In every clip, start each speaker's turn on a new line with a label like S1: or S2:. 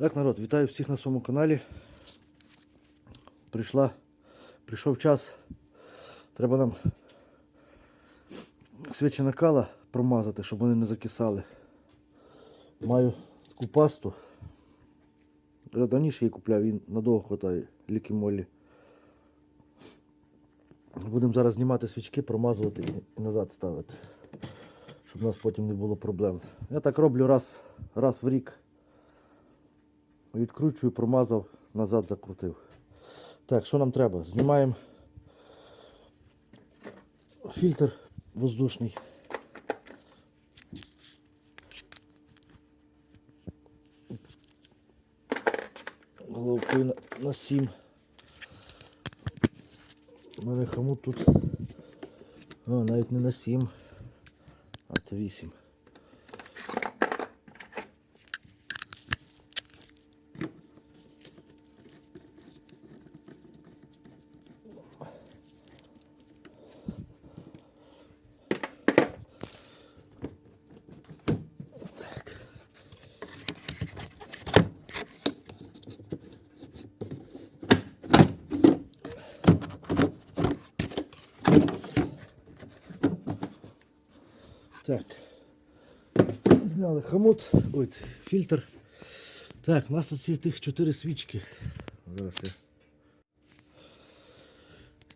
S1: Так, народ, вітаю всіх на своєму каналі. Прийшла, прийшов час. Треба нам свічі накала промазати, щоб вони не закисали. Маю таку пасту. Раніше її купляв, він надовго хватає ліки молі. Будемо зараз знімати свічки, промазувати і назад ставити. Щоб у нас потім не було проблем. Я так роблю раз, раз в рік. Відкручую, промазав, назад закрутив. Так, що нам треба? Знімаємо фільтр воздушний. Головкою на, на 7. У мене хомут тут. О, навіть не на 7, а то 8. Так. Зняли хомут. Ой, фільтр. Так, у нас тут ці тих чотири свічки. Зараз я.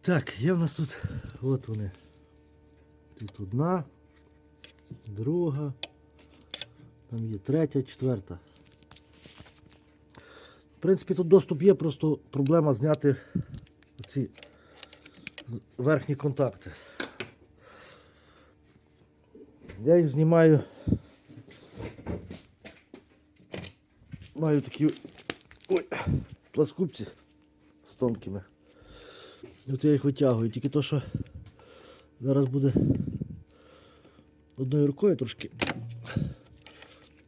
S1: Так, є в нас тут. От вони. Тут одна, друга. Там є третя, четверта. В принципі, тут доступ є, просто проблема зняти ці верхні контакти. Я їх знімаю. Маю такі ой, пласкупці з тонкими. От я їх витягую, тільки то, що зараз буде одною рукою трошки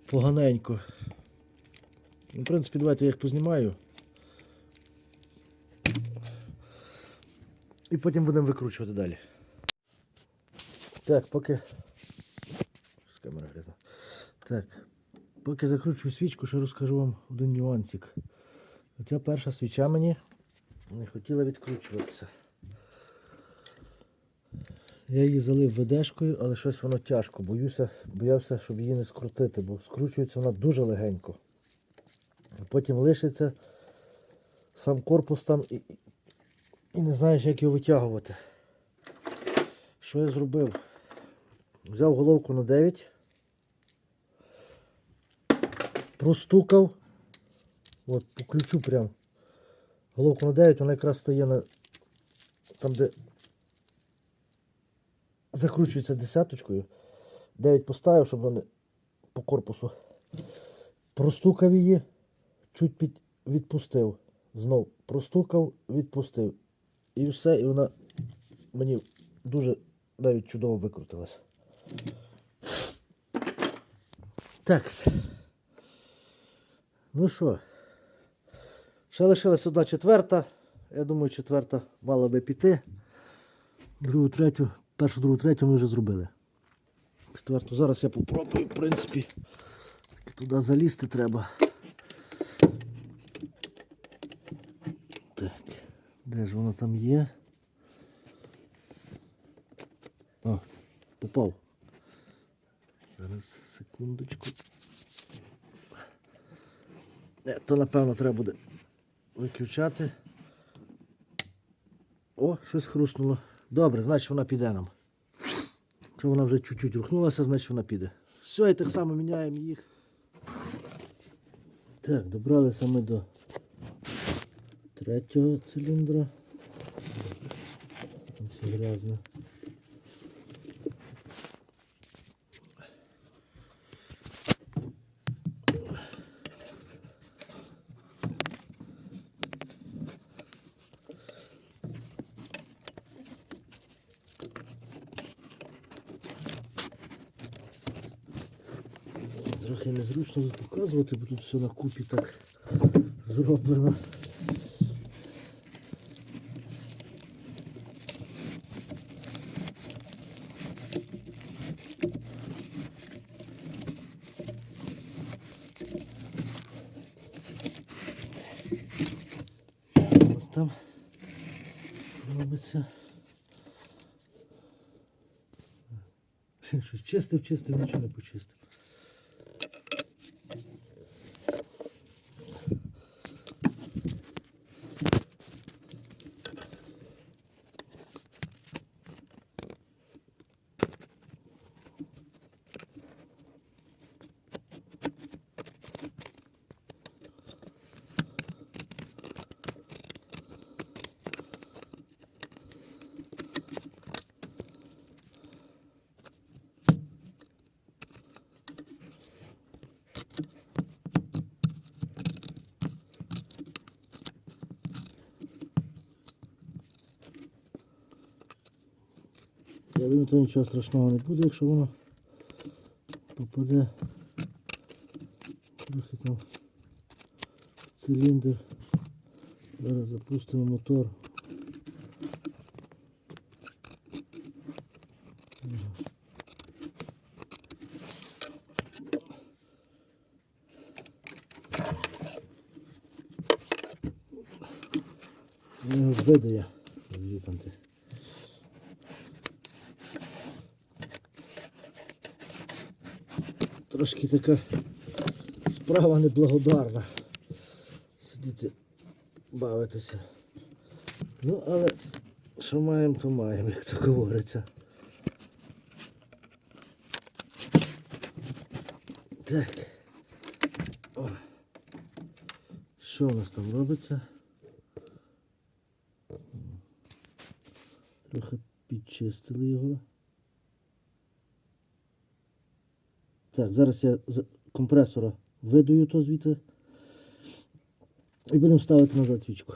S1: поганенько. Ну, В принципі, давайте я їх познімаю. І потім будемо викручувати далі. Так, поки камера грязна. Так, поки закручую свічку, ще розкажу вам один нюансик. Оця перша свіча мені не хотіла відкручуватися. Я її залив ведешкою, але щось воно тяжко. Боюся, боявся, щоб її не скрутити, бо скручується вона дуже легенько. Потім лишиться сам корпус там і, і- не знаєш, як його витягувати. Що я зробив? Взяв головку на 9, простукав, от, по ключу прям. Головку на 9, вона якраз стає на там, де закручується десяточкою. 9 поставив, щоб вони по корпусу. Простукав її, чуть під, відпустив. Знов простукав, відпустив. І все, і вона мені дуже навіть чудово викрутилась. Так. Ну що, ще лишилась одна четверта. Я думаю, четверта мала би піти. Другу, третю, першу, другу, третю ми вже зробили. Четверту зараз я попробую, в принципі. Туди залізти треба. Так, де ж воно там є? О, попав. Зараз, секундочку. Е, То напевно треба буде виключати. О, щось хрустнуло. Добре, значить вона піде нам. Якщо вона вже чуть-чуть рухнулася, значить вона піде. Все, і так само міняємо їх. Так, добралися ми до третього циліндра. Там все грязно. таке незручно тут показувати, бо тут все на купі так зроблено. Ось там робиться. Що чистив, чистив, нічого не почистив. Я думаю, то нічого страшного не буде, якщо воно попаде трохи там в циліндр. Зараз запустимо мотор. Видає звідти. Трошки така справа неблагодарна. Сидіти, бавитися. Ну, але що маємо, то маємо, як то говориться. Так. О. Що у нас там робиться? Трохи підчистили його. Так, зараз я з компресора видую то звідси. І будемо ставити назад свічку.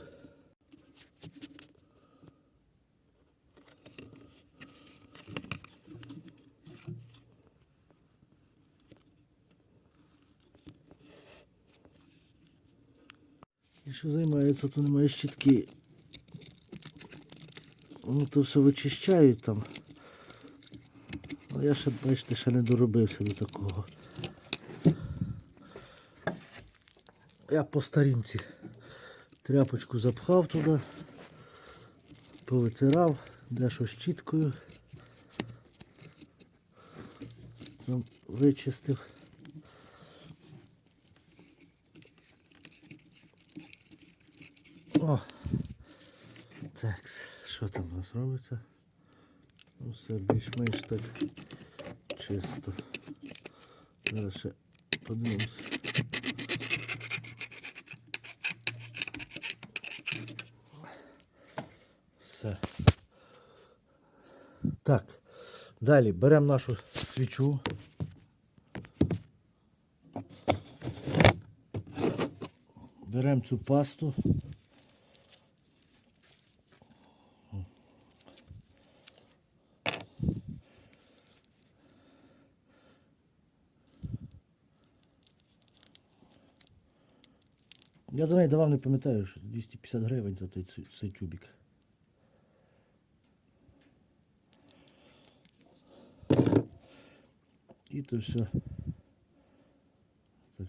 S1: І що займається, то немає щітки. Ну то все вичищають там. А я ще, бачите, ще не доробився до такого. Я по старінці тряпочку запхав туди, повитирав, дещо щіткою. Там вичистив. О! Так, що там у нас робиться? Ну, все більш-менш так чисто. Зараз ще подивимось. Все. Так, далі беремо нашу свічу. Беремо цю пасту. Я за неї давав, не пам'ятаю, що 250 гривень за той цей тюбік. І то все так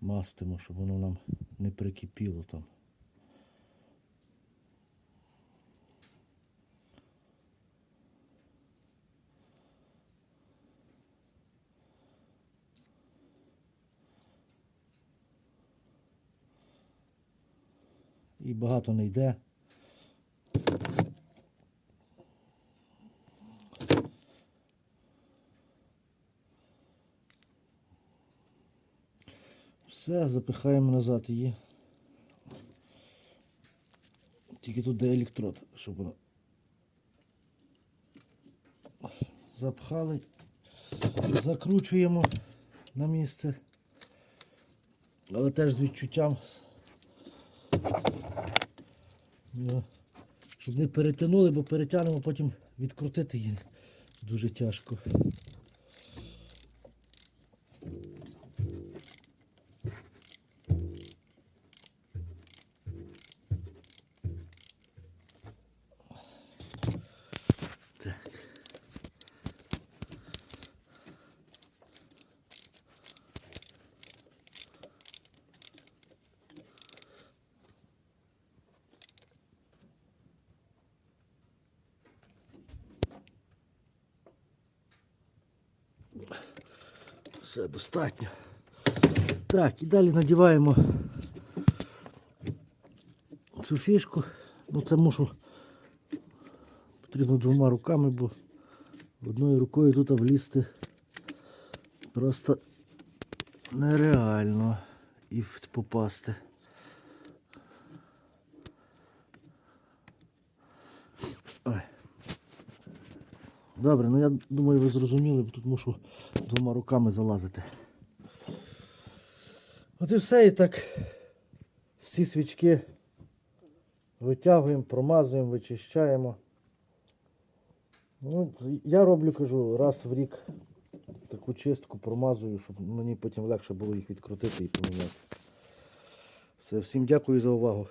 S1: мастимо, щоб воно нам не прикипіло там. І багато не йде. Все, запихаємо назад її. Тільки тут де електрод, щоб воно запхали, закручуємо на місце. Але теж з відчуттям, щоб не перетягнули, бо перетягнемо, потім відкрутити її дуже тяжко. Все достатньо. Так, і далі надіваємо цю фішку. Ну це мушу потрібно двома руками, бо одною рукою тут влізти просто нереально і попасти. Добре, ну я думаю, ви зрозуміли, бо тут мушу двома руками залазити. От і все, і так всі свічки витягуємо, промазуємо, вичищаємо. Ну, я роблю, кажу, раз в рік таку чистку промазую, щоб мені потім легше було їх відкрутити і поміняти. Все, всім дякую за увагу.